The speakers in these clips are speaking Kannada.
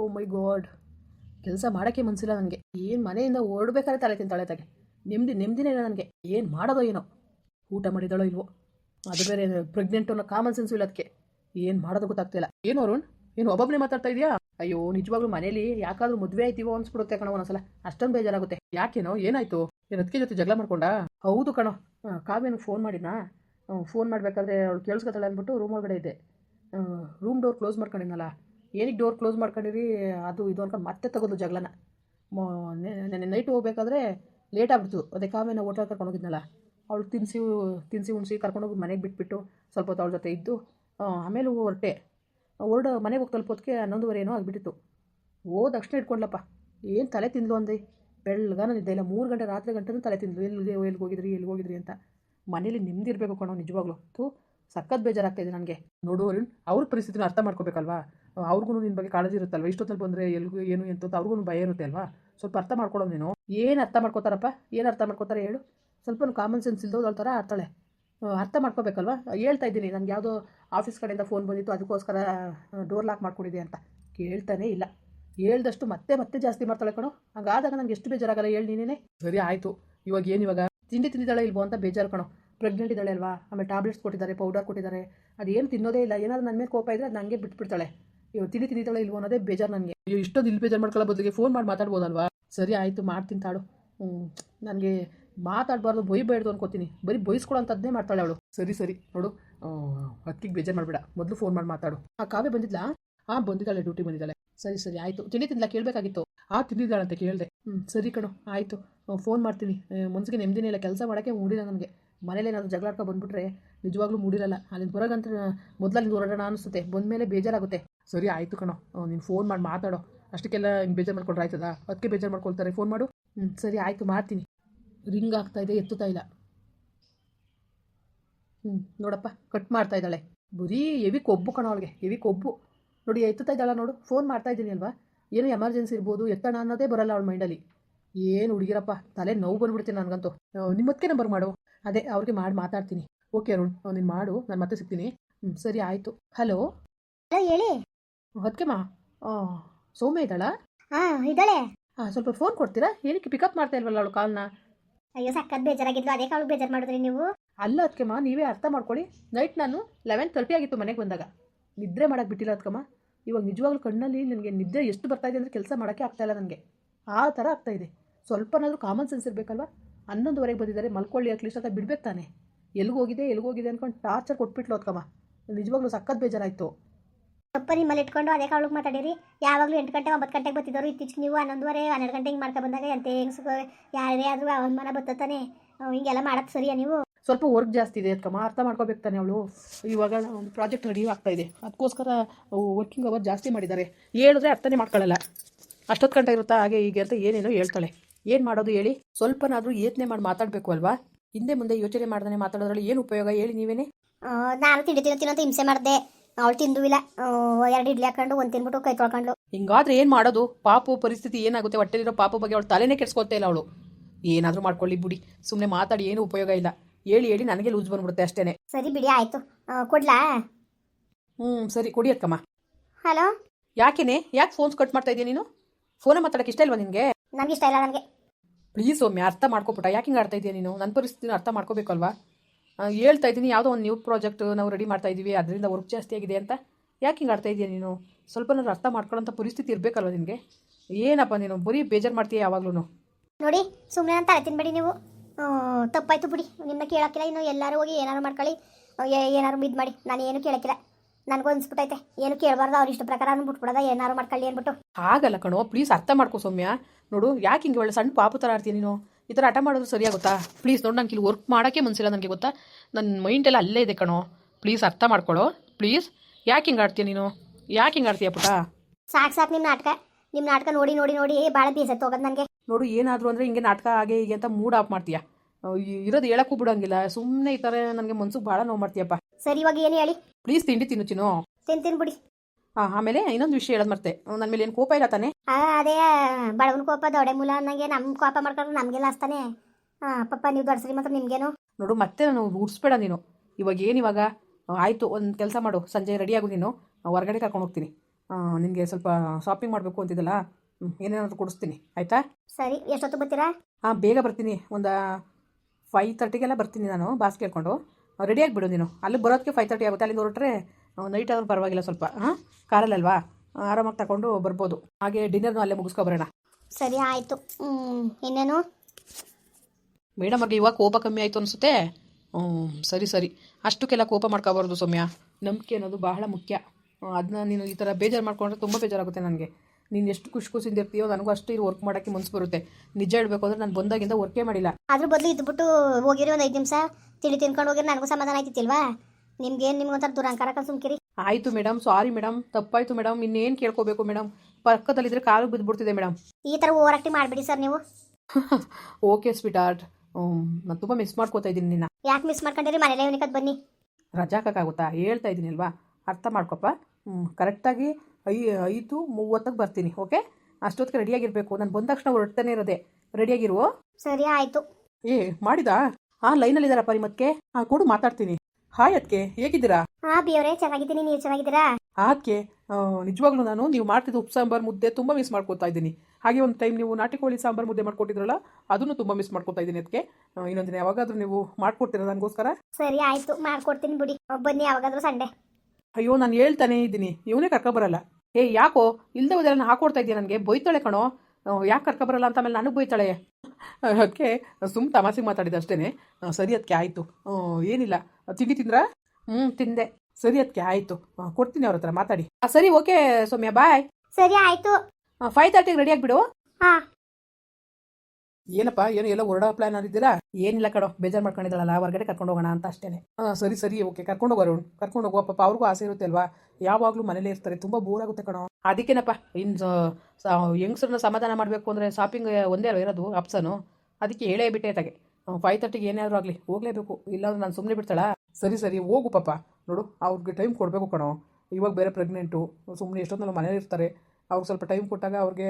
ಓ ಮೈ ಗಾಡ್. ಕೆಲಸ ಮಾಡೋಕ್ಕೆ ಮನಸ್ಸಿಲ್ಲ ನನಗೆ. ಏನು ಮನೆಯಿಂದ ಓಡಬೇಕಾದ್ರೆ ತಲೆ ತಿಂತಾಳೆ ತಗೆ ನೆಮ್ಮದಿ ನೆಮ್ಮದಿನೇ ಇಲ್ಲ ನನಗೆ. ಏನು ಮಾಡೋದೋ ಏನೋ. ಊಟ ಮಾಡಿದಳೋ ಇಲ್ವೋ. ಅದು ಬೇರೆ ಪ್ರೆಗ್ನೆಂಟ್ ಅನ್ನೋ ಕಾಮನ್ ಸೆನ್ಸ್ ಇಲ್ಲ ಅದಕ್ಕೆ ಏನು ಮಾಡೋದು ಗೊತ್ತಾಗ್ತಿಲ್ಲ. ಏನು ಅರುಣ್? ಏನು ಒಬ್ಬೊಬ್ಬನೇ ಮಾತಾಡ್ತಾ ಇದೆಯಾ? ಅಯ್ಯೋ, ನಿಜವಾಗ್ಲೂ ಮನೇಲಿ ಯಾಕಾದ್ರೂ ಮದುವೆ ಆಯ್ತೀವೋ ಅನ್ಸ್ಬಿಡುತ್ತೆ ಕಣೋ ಒಂದ್ಸಲ ಅಷ್ಟೊಂದು ಬೇಜಾರಾಗುತ್ತೆ. ಯಾಕೇನೋ? ಏನಾಯ್ತು? ಏನು ಅದಕ್ಕೆ ಜೊತೆ ಜಗಳ ಮಾಡ್ಕೊಂಡ? ಹೌದು ಕಣೋ. ಕಾವ್ಯನ ಫೋನ್ ಮಾಡಿನಾ ಫೋನ್ ಮಾಡಬೇಕಾದ್ರೆ ಅವಳು ಕೇಳಿಸ್ಕೊತಾಳೆ ಅಂದ್ಬಿಟ್ಟು ರೂಮ್ ಒಳಗಡೆ ಇದ್ದೆ. ರೂಮ್ ಡೋರ್ ಕ್ಲೋಸ್ ಮಾಡ್ಕೊಂಡಿದ್ನಲ್ಲ. ಏನಕ್ಕೆ ಡೋರ್ ಕ್ಲೋಸ್ ಮಾಡ್ಕೊಂಡಿರಿ? ಅದು ಇದು ಅನ್ಕೊಂಡು ಮತ್ತೆ ತಗೊಂಡು ಜಗಳನ. ನೆನ್ನೆ ನೈಟ್ ಹೋಗ್ಬೇಕಾದ್ರೆ ಲೇಟ್ ಆಗ್ಬಿಡ್ತು. ಅದೇ ನಾವು ಹೋಟೆಲ್ ಕರ್ಕೊಂಡು ಹೋಗಿದ್ನಲ್ಲ. ಅವಳು ತಿನ್ಸಿ ತಿನ್ಸಿ ಉಣಿಸಿ ಕರ್ಕೊಂಡೋಗಿ ಮನೆಗೆ ಬಿಟ್ಬಿಟ್ಟು ಸ್ವಲ್ಪ ಹೊತ್ತು ಅವಳ ಜೊತೆ ಇದ್ದು ಆಮೇಲೆ ಹೊರಟೆ. ಹೊರಡು ಮನೆಗೆ ಹೋಗಿ ತಲುಪೋದಕ್ಕೆ ಹನ್ನೊಂದುವರೆ ಏನೋ ಆಗಿಬಿಟ್ಟಿತ್ತು. ತಕ್ಷಣ ಇಟ್ಕೊಂಡ್ಲಪ್ಪ ಏನು ತಲೆ ತಿಂದ್ಲು ಅಂದೆ. ಬೆಳಗಾನ ನಿದ್ದೆ ಇಲ್ಲ. ಮೂರು ಗಂಟೆ ರಾತ್ರಿ ಗಂಟೆನೂ ತಲೆ ತಿಂದ್ಲು. ಎಲ್ಲಿ ಎಲ್ಲಿಗೆ ಹೋಗಿದ್ರಿ ಎಲ್ಲಿಗೆ ಹೋಗಿದ್ರಿ ಅಂತ. ಮನೇಲಿ ನೆಮ್ಮದಿ ಇರಬೇಕು ಕಣೋ ನಿಜವಾಗ್ಲೂ. ಸಕ್ಕತ್ ಸಖತ್ ಬೇಜಾರಾಗ್ತಾಯಿದೆ ನನಗೆ. ನೋಡು ಅವ್ರ ಪರಿಸ್ಥಿತಿನ ಅರ್ಥ ಮಾಡ್ಕೋಬೇಕಲ್ವಾ? ಅವ್ರಿಗೂ ನಿನ್ನ ಬಗ್ಗೆ ಕಾಳಜಿ ಇರುತ್ತಲ್ವ? ಇಷ್ಟೊತ್ತಲ್ಲಿ ಬಂದರೆ ಎಲ್ಗೂ ಏನು ಎಂತ ಅವ್ರಿಗೂ ಭಯ ಇರುತ್ತೆ ಅಲ್ವಾ? ಸ್ವಲ್ಪ ಅರ್ಥ ಮಾಡ್ಕೊಳ್ಳೋದು ನೀನು. ಏನು ಅರ್ಥ ಮಾಡ್ಕೋತಾರಪ್ಪ? ಏನು ಅರ್ಥ ಮಾಡ್ಕೋತಾರೆ ಹೇಳು. ಸ್ವಲ್ಪ ಕಾಮನ್ ಸೆನ್ಸ್ ಇಲ್ದೋದು ಥರ ಆಡ್ತಾಳೆ ಅರ್ಥ ಮಾಡ್ಕೋಬೇಕಲ್ವಾ? ಹೇಳ್ತಾ ಇದ್ದೀನಿ. ನನಗೆ ಯಾವುದೋ ಆಫೀಸ್ ಕಡೆಯಿಂದ ಫೋನ್ ಬಂದಿತ್ತು. ಅದಕ್ಕೋಸ್ಕರ ಡೋರ್ ಲಾಕ್ ಮಾಡ್ಕೊಂಡಿದೆ ಅಂತ. ಕೇಳ್ತಾನೇ ಇಲ್ಲ. ಹೇಳ್ದಷ್ಟು ಮತ್ತೆ ಮತ್ತೆ ಜಾಸ್ತಿ ಮಾಡ್ತಾಳೆ ಕಣೋ. ಹಾಗಾದಾಗ ನನಗೆ ಎಷ್ಟು ಬೇಜಾರಾಗಲ್ಲ ಹೇಳಿ ನೀನೇ ಸರಿ, ಆಯಿತು. ಇವಾಗ ಏನು ಇವಾಗ? ತಿಂಡಿ ತಿಂದಿದ್ದಾಳೆ ಇಲ್ವೋ ಅಂತ ಬೇಜಾರು ಕಣೋ. ಪ್ರೆಗ್ನೆಂಟ್ ಇದ್ದಾಳೆ ಅಲ್ವಾ? ಆಮೇಲೆ ಟ್ಯಾಬ್ಲೆಟ್ಸ್ ಕೊಟ್ಟಿದ್ದಾರೆ ಪೌಡರ್ ಕೊಟ್ಟಿದ್ದಾರೆ. ಅದೇನು ತಿನ್ನೋದೇ ಇಲ್ಲ. ಏನಾದರೂ ನನ್ನ ಮೇಲೆ ಕೋಪ ಇದ್ದರೆ ಅದು ನನಗೆ ಬಿಟ್ಬಿಡ್ತಾಳೆ. ತಿಂಡಿ ತಿಂದಿದ್ದಾಳೆ ಇಲ್ವೋ ಅನ್ನೋದೇ ಬೇಜಾರು ನನಗೆ. ಅಯ್ಯೋ, ಇಷ್ಟೊಂದು ಇಲ್ಲಿ ಬೇಜಾರು ಮಾಡ್ಕೊಳ್ಳೋ ಬದಲಿಗೆ ಫೋನ್ ಮಾಡಿ ಮಾತಾಡ್ಬೋದಲ್ವಾ? ಸರಿ, ಆಯಿತು, ಮಾಡ್ತೀನಿ ತಾಳು. ಹ್ಞೂ ನನಗೆ ಮಾತಾಡಬಾರ್ದು, ಬೈಬೇಡ್ದು ಅನ್ಕೋತೀನಿ. ಬರೀ ಬೈಸ್ಕೊಳ್ಳೋಂಥದ್ದೇ ಮಾಡ್ತಾಳೆ ಅವಳು. ಸರಿ ಸರಿ, ನೋಡು. ಹಕ್ಕಿಗೆ ಬೇಜಾರು ಮಾಡಬೇಡ. ಮೊದಲು ಫೋನ್ ಮಾಡಿ ಮಾತಾಡು. ಆ, ಕಾವ್ಯ ಬಂದಿದ್ಲಾ? ಹಾಂ ಬಂದಿದ್ದಾಳೆ ಡ್ಯೂಟಿ ಬಂದಿದ್ದಾಳೆ. ಸರಿ ಸರಿ, ಆಯಿತು. ತಿಂಡಿ ತಿಂದ್ಲಾ? ಕೇಳಬೇಕಾಗಿತ್ತು. ಆ, ತಿಂದಿದ್ದಾಳಂತೆ, ಕೇಳಿದೆ. ಹ್ಞೂ ಸರಿ ಕಣು, ಆಯಿತು. ಫೋನ್ ಮಾಡ್ತೀನಿ. ಮನ್ಸಿಗೆ ನೆಮ್ಮದಿನೇ ಇಲ್ಲ, ಕೆಲಸ ಮಾಡೋಕ್ಕೆ ಮೂಡಿಲ್ಲ ನನಗೆ. ಮನೇಲಿ ಏನಾದ್ರು ಜಗಳ ಆಡ್ಕೊ ಬಂದ್ಬಿಟ್ರೆ ನಿಜವಾಗ್ಲೂ ಮೂಡಿರಲ್ಲ. ಅಲ್ಲಿಂದ ಹೊರಗಂತ ಮೊದಲಲ್ಲಿ ಹೊರಡೋಣ ಅನಿಸುತ್ತೆ. ಬಂದಮೇಲೆ ಬೇಜಾರಾಗುತ್ತೆ. ಸರಿ, ಆಯಿತು ಕಣೋ. ನೀನು ಫೋನ್ ಮಾಡಿ, ಮಾತಾಡೋ. ಅಷ್ಟಕ್ಕೆಲ್ಲ ಹಿಂಗೆ ಬೇಜಾರು ಮಾಡ್ಕೊಂಡ್ರೆ ಆಯ್ತದ? ಅದಕ್ಕೆ ಬೇಜಾರು ಮಾಡ್ಕೊಳ್ತಾರೆ. ಫೋನ್ ಮಾಡು. ಸರಿ, ಆಯಿತು, ಮಾಡ್ತೀನಿ. ರಿಂಗ್ ಆಗ್ತಾ ಇದೆ, ಎತ್ತುತ್ತಾ ಇಲ್ಲ. ಹ್ಞೂ ನೋಡಪ್ಪ, ಕಟ್ ಮಾಡ್ತಾ ಇದ್ದಾಳೆ. ಬರೀ ಎವಿ ಕೊಬ್ಬು ಕಣ ಅವಳಿಗೆ ಎವಿ ಕೊಬ್ಬು. ನೋಡಿ, ಎತ್ತುತ್ತಾ ಇದ್ದಾಳ ನೋಡು. ಫೋನ್ ಮಾಡ್ತಾ ಇದ್ದೀನಿ ಅಲ್ವಾ? ಏನು ಎಮರ್ಜೆನ್ಸಿ ಇರ್ಬೋದು, ಎತ್ತಣ ಅನ್ನೋದೇ ಬರಲ್ಲ ಅವಳ ಮೈಂಡಲ್ಲಿ ಏನು ಹುಡುಗಿರಪ್ಪ, ತಲೆ ನೋವು ಬಂದ್ಬಿಡ್ತೀನಿ ನನಗಂತೂ. ನಿಮ್ಮದಕ್ಕೆ ನಂಬರ್ ಮಾಡು. ಅದೇ, ಅವ್ರಿಗೆ ಮಾಡಿ, ಮಾತಾಡ್ತೀನಿ. ಓಕೆ ಅರುಣ್ ನೀನು ಮಾಡು, ನಾನು ಮತ್ತೆ ಸಿಗ್ತೀನಿ. ಹ್ಞೂ ಸರಿ, ಆಯಿತು. ಹಲೋ ಹಲೋ, ಹೇಳಿ. ಅದಕ್ಕೆಮ್ಮ ಸೌಮ್ಯ ಇದ್ದಾಳಾ? ಹಾಂ ಇದ್ದಾಳೆ. ಹಾಂ ಸ್ವಲ್ಪ ಫೋನ್ ಕೊಡ್ತೀರಾ? ಏನಕ್ಕೆ ಪಿಕಪ್ ಮಾಡ್ತಾ ಇಲ್ವಲ್ಲ ಅವಳು ಕಾಲ್ನ ಅಯ್ಯೋ ಸಕ್ಕತ್ ಬೇಜಾರಾಗಿದ್ಲು. ಅದೇ ಕಾಳು ಬೇಜಾರು ಮಾಡಿದ್ರಿ ನೀವು? ಅಲ್ಲ ಅದಕ್ಕೆಮ್ಮ ನೀವೇ ಅರ್ಥ ಮಾಡ್ಕೊಳ್ಳಿ. ನೈಟ್ ನಾನು ಲೆವೆನ್ ತರ್ಟಿ ಆಗಿತ್ತು ಮನೆಗೆ ಬಂದಾಗ. ನಿದ್ರೆ ಮಾಡೋಕೆ ಬಿಟ್ಟಿಲ್ಲ ಅದಕ್ಕಮ್ಮ ಇವಾಗ ನಿಜವಾಗ್ಲೂ ಕಣ್ಣಲ್ಲಿ ನನಗೆ ನಿದ್ದೆ ಎಷ್ಟು ಬರ್ತಾ ಇದೆ ಅಂದರೆ ಕೆಲಸ ಮಾಡೋಕ್ಕೆ ಆಗ್ತಾ ಇಲ್ಲ ನನಗೆ. ಆ ಥರ ಆಗ್ತಾ ಇದೆ. ಸ್ವಲ್ಪನಾದರೂ ಕಾಮನ್ ಸೆನ್ಸ್ ಇರಬೇಕಲ್ವಾ? ಹನ್ನೊಂದುವರೆಗೆ ಬಂದಿದ್ದಾರೆ. ಮಲ್ಕೊಳ್ಳಿ ಅಟ್ಲೀಸ್ಟ್ ಅಂತ ಬಿಡ್ಬೇಕು ತಾನೆ. ಎಲ್ಲಿಗೋಗಿದೆ ಎಲ್ಗೋಗಿದೆ ಅನ್ಕೊಂಡು ಟಾರ್ಚರ್ ಕೊಟ್ಬಿಟ್ಲು ಅದಕ್ಕಮ್ಮ ನಿಜವಾಗ್ಲೂ ಸಖತ್ ಬೇಜಾರಾಯಿತು. ಅಪ್ಪ ನಿಮ್ಮಲ್ಲಿ ಇಟ್ಕೊಂಡು ಅದೇ ಕಾಳಿಗೆ ಮಾತಾಡಿರಿ. ಯಾವಾಗಲೂ ಎಂಟು ಗಂಟೆ ಒಂಬತ್ತು ಗಂಟೆಗೆ ಬರ್ತಿದ್ದವರು ಇತ್ತೀಚೆಗೆ ನೀವು ಹನ್ನೊಂದುವರೆ ಹನ್ನೆರಡು ಗಂಟೆಗೆ ಮಾಡ್ಕೊ ಬಂದಾಗ ಎಂತ ಹೆಂಗ್ಸು ಯಾರೇ ಆದರೂ ಅವಮಾನ ಮನ ಬತ್ತಾನೆ ಹಿಂಗೆಲ್ಲ ಮಾಡೋದು ಸರಿಯಾ ನೀವು? ಸ್ವಲ್ಪ ವರ್ಕ್ ಜಾಸ್ತಿ ಇದೆ ಅದಕ್ಕಮ್ಮ ಅರ್ಥ ಮಾಡ್ಕೋಬೇಕು ತಾನೆ ಅವಳು. ಇವಾಗ ಒಂದು ಪ್ರಾಜೆಕ್ಟ್ ರೆಡಿ ಆಗ್ತಾ ಇದೆ. ಅದಕ್ಕೋಸ್ಕರ ವರ್ಕಿಂಗ್ ಅವರ್ ಜಾಸ್ತಿ ಮಾಡಿದ್ದಾರೆ. ಹೇಳಿದ್ರೆ ಅರ್ಥನೇ ಮಾಡ್ಕೊಳ್ಳಲ್ಲ ಅಷ್ಟೊತ್ತು ಗಂಟೆ ಇರುತ್ತಾ ಹಾಗೆ ಹೀಗೆ ಅಂತ ಏನೇನೋ ಹೇಳ್ತಾಳೆ. ಏನು ಮಾಡೋದು ಹೇಳಿ? ಸ್ವಲ್ಪನಾದರೂ ಯೋಚನೆ ಮಾಡಿ ಮಾತಾಡಬೇಕು ಅಲ್ವಾ? ಹಿಂದೆ ಮುಂದೆ ಯೋಚನೆ ಮಾಡ್ದೇ ಮಾತಾಡೋದ್ರಲ್ಲಿ ಏನು ಉಪಯೋಗ ಹೇಳಿ ನೀವೇನೇ? ನಾನು ತಿಂಡಿ ತಿನ್ನೋ ಅಂತ ಹಿಂಸೆ ಮಾಡಿದೆ. ಅವಳು ತಿಂದು ಇಲ್ಲ. ಎರಡು ಇಡ್ಲಿ ಹಾಕೊಂಡು ಒಂದು ತಿನ್ಬಿಟ್ಟು ಕೈ ತೊಳ್ಕೊಂಡು ಹಿಂಗಾದ್ರೆ ಏನು ಮಾಡೋದು? ಪಾಪು ಪರಿಸ್ಥಿತಿ ಏನಾಗುತ್ತೆ? ಹೊಟ್ಟೆಲಿರೋ ಪಾಪು ಬಗ್ಗೆ ಅವಳು ತಲೆನೇ ಕೆಡ್ಸ್ಕೊತಾ ಇಲ್ಲ ಅವಳು. ಏನಾದರೂ ಮಾಡ್ಕೊಳ್ಳಿ ಬಿಡಿ. ಸುಮ್ಮನೆ ಮಾತಾಡಿ ಏನು ಉಪಯೋಗ ಇಲ್ಲ. ಹೇಳಿ ಹೇಳಿ ನನಗೆ ಲೂಸ್ ಬಂದ್ಬಿಡುತ್ತೆ ಅಷ್ಟೇನೆ. ಸರಿ ಬಿಡಿ ಆಯ್ತು. ಕೊಡ್ಲಾ? ಹ್ಮ್ ಸರಿ ಕೊಡಿ ಅಕ್ಕಮ್ಮ. ಹಲೋ? ಯಾಕೆನೆ? ಯಾಕೆ ಫೋನ್ಸ್ ಕಟ್ ಮಾಡ್ತಾ ಇದೀಯ ನೀನು? ಫೋನ್ ಮಾತಾಡಕ್ಕೆ ಇಷ್ಟ ಇಲ್ವಾ ನಿನಗೆ? ನನಗೆ ಇಷ್ಟ ಇಲ್ಲ ನನಗೆ ಪ್ಲೀಸ್ ಒಮ್ಮೆ ಅರ್ಥ ಮಾಡ್ಕೊಬಿಟ್ಟ. ಯಾಕೆ ಹಿಂಗೆ ಆಡ್ತಾ ಇದೀಯ ನೀನು? ನನ್ನ ಪರಿಸ್ಥಿತಿನ ಅರ್ಥ ಮಾಡ್ಕೋಬೇಕಲ್ವಾ? ಹೇಳ್ತಾ ಇದ್ದೀನಿ ಯಾವುದೋ ಒಂದು ನ್ಯೂ ಪ್ರಾಜೆಕ್ಟ್ ನಾವು ರೆಡಿ ಮಾಡ್ತಾ ಇದ್ದೀವಿ ಅದರಿಂದ ವರ್ಕ್ ಜಾಸ್ತಿ ಆಗಿದೆ ಅಂತ. ಯಾಕೆ ಹಿಂಗೆ ಆಡ್ತಾ ಇದೀಯ ನೀನು? ಸ್ವಲ್ಪನಾದ್ರು ಅರ್ಥ ಮಾಡ್ಕೊಳ್ಳೋಂಥ ಪರಿಸ್ಥಿತಿ ಇರಬೇಕಲ್ವ ನಿನಗೆ? ಏನಪ್ಪ ನೀನು ಬರೀ ಬೇಜಾರು ಮಾಡ್ತೀಯ ಯಾವಾಗ್ಲೂ ನೋಡಿ ಸುಮ್ಮನೆ ಅಂತ ತಿನ್ಬೇಡಿ ನೀವು. ತಪ್ಪಾಯ್ತು ಬಿಡಿ ನಿಮ್ಮನ್ನ ಕೇಳೋಕ್ಕಿಲ್ಲ ಇನ್ನು ಎಲ್ಲರೂ ಹೋಗಿ ಏನಾರು ಮಾಡ್ಕೊಳ್ಳಿ. ಏನಾರು ಇದು ಮಾಡಿ ನಾನು ಏನು ಕೇಳೋಕ್ಕಿಲ್ಲ. ನನಗೂ ಅನ್ಸ್ಬಿಟ್ಟೈತೆ ಏನು ಕೇಳಬಾರ್ದು ಅವ್ರ ಇಷ್ಟ ಪ್ರಕಾರ ಬಿಟ್ಬಿಡೋದ ಏನಾರು ಮಾಡ್ಕೊಳ್ಳಿ ಅಂದ್ಬಿಟ್ಟು. ಹಾಗಲ್ಲ ಕಣೋ ಪ್ಲೀಸ್ ಅರ್ಥ ಮಾಡ್ಕೋ ಸೌಮ್ಯ. ನೋಡು ಯಾಕೆ ಹಿಂಗೆ ಒಳ್ಳೆ ಸಣ್ಣ ಪಾಪು ಥರ ಆಡ್ತೀನಿ ನೀನು? ಈ ಥರ ಹಠ ಮಾಡೋದು ಸರಿಯಾಗುತ್ತಾ ಪ್ಲೀಸ್ ನೋಡಿ ನನಗೆ ಇಲ್ಲಿ ವರ್ಕ್ ಮಾಡೋಕ್ಕೆ ಮನಸ್ಸಿಲ್ಲ ನನಗೆ ಗೊತ್ತಾ? ನನ್ನ ಮೈಂಡೆಲ್ಲ ಅಲ್ಲೇ ಇದೆ ಕಣೋ. ಪ್ಲೀಸ್ ಅರ್ಥ ಮಾಡ್ಕೊಳ್ಳೋ. ಪ್ಲೀಸ್ ಯಾಕೆ ಹಿಂಗೆ ಆಡ್ತೀಯ ನೀನು? ಯಾಕೆ ಹಿಂಗೆ ಆಡ್ತೀಯ ಪುಟ? ಸಾಕು ಸಾಕು ನಿಮ್ಮ ನಾಟಕ. ನಿಮ್ಮ ನಾಟಕ ನೋಡಿ ನೋಡಿ ನೋಡಿ ಭಾಳ ಬೇಸತ್ತು ಹೋಗೋದು ನನಗೆ ನೋಡು ಏನಾದರೂ ಅಂದರೆ ಹಿಂಗೆ ನಾಟಕ ಹಾಗೆ ಹೀಗೆ ಅಂತ ಮೂಡ್ ಆಫ್ ಮಾಡ್ತೀಯ. ಇರೋದು ಹೇಳಕ್ಕೂ ಬಿಡೋಂಗಿಲ್ಲ. ಸುಮ್ಮನೆ ಈ ಥರ ನನಗೆ ಮನ್ಸಿಗೆ ಭಾಳ ನೋವು ಮಾಡ್ತೀಯಪ್ಪ. ಸರಿ ಇವಾಗ ಏನು ಹೇಳಿ? ಪ್ಲೀಸ್ ತಿಂಡಿ ತಿನ್ನು ಚಿನ್ನು. ತಿನ್ ತಿನ್ಬಿಡಿ ಹಾಂ ಆಮೇಲೆ ಇನ್ನೊಂದು ವಿಷಯ ಹೇಳೋದು ಮರ್ತೆ. ನನ್ನ ಮೇಲೆ ಏನು ಕೋಪ ಇಲ್ಲ ತಾನೆ? ಅದೇ ಬಡವನ ಕೋಪ ದೊಡೆ ಮೂಲ ಅನ್ನಂಗೆ ನಮ್ಮ ಕೋಪ ಮಾಡ್ಕೊಂಡ್ರೆ ನಮಗೆಲ್ಲ ಅಸ್ತಾನೆ. ಪಪ್ಪ ನೀವು ದೊಡ್ಡ ಶ್ರೀಮಂತ ನಿಮ್ಗೇನು? ನೋಡು ಮತ್ತೆ ನಾನು ಉಡ್ಸ್ಬೇಡ ನೀನು. ಇವಾಗ ಏನು ಇವಾಗ? ಆಯಿತು ಒಂದು ಕೆಲಸ ಮಾಡು. ಸಂಜೆ ರೆಡಿ ಆಗು ನೀನು. ಹೊರಗಡೆ ಕರ್ಕೊಂಡು ಹೋಗ್ತೀನಿ. ನಿನಗೆ ಸ್ವಲ್ಪ ಶಾಪಿಂಗ್ ಮಾಡಬೇಕು ಅಂತಿದ್ದಲ್ಲ. ಏನೇನಾದ್ರು ಏನೇನಾದರೂ ಕೊಡಿಸ್ತೀನಿ. ಆಯಿತಾ? ಸರಿ ಎಷ್ಟೊತ್ತು ಬರ್ತೀರಾ? ಹಾಂ ಬೇಗ ಬರ್ತೀನಿ. ಒಂದು ಫೈವ್ ತರ್ಟಿಗೆಲ್ಲ ಬರ್ತೀನಿ ನಾನು ಬಾಸ್ ಕೇಳ್ಕೊಂಡು. ರೆಡಿ ಆಗಿಬಿಡು ನೀನು. ಅಲ್ಲಿ ಬರೋದಕ್ಕೆ ಫೈವ್ ತರ್ಟಿ ಆಗುತ್ತೆ. ಅಲ್ಲಿಂದ ಹೊರಟ್ರೆ ನೈಟ್ ಆದರೂ ಪರವಾಗಿಲ್ಲ ಸ್ವಲ್ಪ ಹಾಂ ಕಾರಲ್ಲಲ್ವಾ? ಆರಾಮಾಗಿ ತಗೊಂಡು ಬರ್ಬೋದು. ಹಾಗೆ ಡಿನ್ನರ್ನು ಅಲ್ಲೇ ಮುಗಿಸ್ಕೊಬರೋಣ ಸರಿ ಆಯಿತು. ಇನ್ನೇನು? ಮೇಡಮ್ ಅವ್ರಿಗೆ ಇವಾಗ ಕೋಪ ಕಮ್ಮಿ ಆಯಿತು ಅನಿಸುತ್ತೆ? ಹ್ಞೂ ಸರಿ ಸರಿ. ಅಷ್ಟಕ್ಕೆಲ್ಲ ಕೋಪ ಮಾಡ್ಕೋಬಾರ್ದು ಸೌಮ್ಯ. ನಂಬಿಕೆ ಅನ್ನೋದು ಬಹಳ ಮುಖ್ಯ. ಅದನ್ನ ನೀನು ಈ ಥರ ಬೇಜಾರು ಮಾಡ್ಕೊಂಡ್ರೆ ತುಂಬ ಬೇಜಾರಾಗುತ್ತೆ ನನಗೆ. ನೀನು ಎಷ್ಟು ಖುಷಿ ಖುಷಿಯಿಂದ ಇರ್ತೀಯೋ ನನಗೂ ಅಷ್ಟು ಇದು ವರ್ಕ್ ಮಾಡೋಕ್ಕೆ ಮನ್ಸು ಬರುತ್ತೆ. ನಿಜ ಹೇಳಬೇಕು ಅಂದ್ರೆ ನಾನು ಬಂದಾಗಿಂದ ವರ್ಕೇ ಮಾಡಿಲ್ಲ. ಅದ್ರ ಬದಲು ಇದ್ಬಿಟ್ಟು ಹೋಗಿರಿ ಒಂದು ಐದು ನಿಮಿಷ. ತಿಳಿ ತಿನ್ಕೊಂಡು ಹೋಗಿರಿ ನನಗೂ ಸಮಾಧಾನ ಆಯ್ತಿಲ್ವಾ ನಿಮ್ಗೇನು ನಿಮ್ಗೊಂಥರ ದುರಂಕಾರ ಸುಮ್ಕಿರಿ. ಆಯಿತು ಮೇಡಮ್ ಸಾರಿ ಮೇಡಮ್ ತಪ್ಪಾಯಿತು ಮೇಡಮ್ ಇನ್ನೇನು ಕೇಳ್ಕೋಬೇಕು ಮೇಡಮ್ ಪಕ್ಕದಲ್ಲಿದ್ರೆ ಕಾಲು ಬಿದ್ಬಿಡ್ತಿದೆ ಮೇಡಮ್ ಈ ಥರ ಓವರ್ ಆಕ್ಟಿಂಗ್ ಮಾಡಿಬಿಡಿ ಸರ್ ನೀವು. ಓಕೆ ಸ್ವೀಟ್ ಆರ್ಟ್ ನಾನು ತುಂಬ ಮಿಸ್ ಮಾಡ್ಕೋತಾ ಇದ್ದೀನಿ ನಿನ್ನ. ಯಾಕೆ ಮಿಸ್ ಮಾಡ್ಕೊಂಡಿರಿ? ಮನೇಲೆ ಇವನಿಕದ್ ಬನ್ನಿ. ರಜಾ ಹಾಕೋಕ್ಕಾಗುತ್ತಾ? ಹೇಳ್ತಾ ಇದ್ದೀನಿ ಅಲ್ವಾ? ಅರ್ಥ ಮಾಡ್ಕೊಪ್ಪ. ಕರೆಕ್ಟಾಗಿ ಐ ಐದು ಮೂವತ್ತಕ್ಕೆ ಬರ್ತೀನಿ ಓಕೆ? ಅಷ್ಟೊತ್ತಿಗೆ ರೆಡಿಯಾಗಿರಬೇಕು. ನಾನು ಬಂದ ತಕ್ಷಣ ಹೊರಡ್ತಾನೆ ಇರೋದೆ. ರೆಡಿಯಾಗಿರುವ ಸರಿ ಆಯ್ತು. ಏ ಮಾಡಿದಾ? ಆ ಲೈನಲ್ಲಿದ್ದಾರಪ್ಪ ನಿಮ್ಮಕ್ಕೆ ಹಾಂ ಕೂಡ ಮಾತಾಡ್ತೀನಿ. ಹಾಯ್ ಅದ್ಕೆ ಹೇಗಿದ್ದೀರಾ? ಹಾ ಬಿಯವರೇ ಚೆನ್ನಾಗಿದ್ದೀನಿ. ನೀವು ಚೆನ್ನಾಗಿದ್ದೀರಾ? ಅದಕ್ಕೆ ನಿಜವಾಗ್ಲೂ ನಾನು ನೀವು ಮಾಡ್ತಿದ್ದ ಉಪ್ಪು ಸಾಂಬಾರ್ ಮುದ್ದೆ ತುಂಬಾ ಮಿಸ್ ಮಾಡ್ಕೊತಾ ಇದ್ದೀನಿ. ಹಾಗೆ ಒಂದು ಟೈಮ್ ನೀವು ನಾಟಿ ಕೋಳಿ ಸಾಂಬಾರ್ ಮುದ್ದೆ ಮಾಡ್ಕೊಟ್ಟಿದ್ರಲ್ಲ ಅದನ್ನು ತುಂಬಾ ಮಿಸ್ ಮಾಡ್ಕೊತಾ ಇದ್ದೀನಿ ಅದಕ್ಕೆ ಇನ್ನೊಂದಿನ ದಿನ ಯಾವಾಗಾದ್ರೂ ನೀವು ಮಾಡ್ಕೊಡ್ತೀರಾ ನನಗೋಸ್ಕರ? ಸರಿ ಆಯ್ತು. ಮಾಡ್ಕೊಡ್ತೀನಿ ಬಿಡಿ. ಬನ್ನಿ ಯಾವಾಗಾದ್ರೂ ಸಂಡೆ. ಅಯ್ಯೋ ನಾನು ಹೇಳ್ತಾನೆ ಇದ್ದೀನಿ. ಇವನೇ ಕರ್ಕೊಬರಲ್ಲ. ಏ ಯಾಕೋ ಇಲ್ದೇ ಹೋದೆಲ್ಲ ಹಾಕೊಡ್ತಾ ಇದೆಯಾ ನನಗೆ? ಬೈತಾಳೆ ಕಣೋ. ಯಾಕೆ ಕರ್ಕೊಬರಲ್ಲ ಅಂತ ಆಮೇಲೆ ನನಗೆ ಬೈತಾಳೆ. ಅದಕ್ಕೆ ಸುಮ್ಮ ತಮಾಸಿಗೆ ಮಾತಾಡಿದ ಅಷ್ಟೇ ಸರಿ ಅದಕ್ಕೆ ಆಯಿತು. ಏನಿಲ್ಲ. ತಿಂಡಿ ತಿಂದ್ರಾ? ಹ್ಞೂ ತಿಂದೆ. ಸರಿ ಅದಕ್ಕೆ ಆಯಿತು. ಕೊಡ್ತೀನಿ ಅವ್ರ ಹತ್ರ ಮಾತಾಡಿ. ಸರಿ ಓಕೆ ಸೌಮ್ಯ ಬಾಯ್. ಸರಿ ಆಯಿತು. ಫೈವ್ ತರ್ಟಿಗೆ ರೆಡಿ ಆಗಿಬಿಡು. ಹಾಂ. ಏನಪ್ಪ, ಏನು ಎಲ್ಲ ಹೊರಡೋ ಪ್ಲಾನ್ ಆಗಿದ್ದೀರಾ ಏನಿಲ್ಲ ಕಡೋ ಬೇಜಾರು ಮಾಡ್ಕೊಂಡಿದ್ದಾಳಲ್ಲ, ಹೊರಗಡೆ ಕರ್ಕೊಂಡು ಹೋಗೋಣ ಅಂತ ಅಷ್ಟೇ ಸರಿ ಸರಿ ಓಕೆ ಕರ್ಕೊಂಡು ಹೋಗೋರು, ಕರ್ಕೊಂಡು ಹೋಗುವ, ಪಾಪ ಅವ್ರಿಗೂ ಆಸೆ ಇರುತ್ತೆ ಅಲ್ವಾ? ಯಾವಾಗಲೂ ಮನೇಲೇ ಇರ್ತಾರೆ, ತುಂಬ ಬೋರ್ ಆಗುತ್ತೆ ಕಣೋ. ಅದಕ್ಕೇನಪ್ಪ ಇನ್ನು ಯಂಗ್ಸ್ರನ್ನ ಸಮಾಧಾನ ಮಾಡಬೇಕು ಅಂದರೆ ಶಾಪಿಂಗ್ ಒಂದೇ ಅಲ್ವ ಇರೋದು ಆಪ್ಷನು ಅದಕ್ಕೆ ಹೇಳೇ ಬಿಟ್ಟೆ ತಾಗೆ. ಫೈವ್ ತರ್ಟಿಗೆ ಏನಾದರೂ ಆಗಲಿ, ಹೋಗಲೇಬೇಕು. ಇಲ್ಲಾಂದ್ರೆ ನಾನು ಸುಮ್ಮನೆ ಬಿಡ್ತಾಳಾ? ಸರಿ ಸರಿ, ಹೋಗು ಪಾಪ. ನೋಡು, ಅವ್ರಿಗೆ ಟೈಮ್ ಕೊಡಬೇಕು ಕಣೋ. ಇವಾಗ ಬೇರೆ ಪ್ರೆಗ್ನೆಂಟು ಸುಮ್ಮನೆ ಎಷ್ಟೊಂದಲ್ಲ ಮನೇಲಿ ಇರ್ತಾರೆ. ಅವ್ರಿಗೆ ಸ್ವಲ್ಪ ಟೈಮ್ ಕೊಟ್ಟಾಗ ಅವ್ರಿಗೆ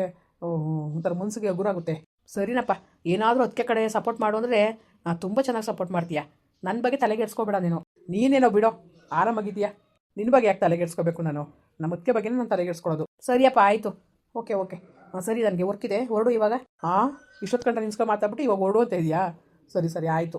ಒಂಥರ ಮನಸ್ಸಿಗೆ ಹಗುರಾಗುತ್ತೆ ಸರಿನಪ್ಪ, ಏನಾದರೂ ಅದಕ್ಕೆ ಕಡೆ ಸಪೋರ್ಟ್ ಮಾಡು ಅಂದರೆ ತುಂಬ ಚೆನ್ನಾಗಿ ಸಪೋರ್ಟ್ ಮಾಡ್ತೀಯಾ. ನನ್ನ ಬಗ್ಗೆ ತಲೆಗೆಡ್ಸ್ಕೊಬೇಡ ನೀನು. ನೀನೇನೋ ಬಿಡೋ. ಆರಾಮಾಗಿದೆಯಾ ನಿನ್ನ ಬಗ್ಗೆ ಯಾಕೆ ತಲೆಗೆಡ್ಸ್ಕೋಬೇಕು ನಾನು? ನಮ್ಮ ಅದಕ್ಕೆ ಬಗ್ಗೆ ನಾನು ತಲೆಗೆಡ್ಸ್ಕೊಳ್ಳೋದು ಸರಿಯಪ್ಪ, ಆಯಿತು. Okay okay. ಹಾಂ ಸರಿ, ನನಗೆ ವರ್ಕ್ ಇದೆ. ಹೊರಡು ಇವಾಗ. ಹಾಂ ಇಷ್ಟೊತ್ತು ಗಂಟೆ ನಿನ್ಸ್ಕೊಂಡು ಮಾತಾಡ್ಬಿಟ್ಟು ಇವಾಗ ಹೊರಡು ಅಂತ ಇದೆಯಾ? ಸರಿ ಸರಿ, ಆಯಿತು.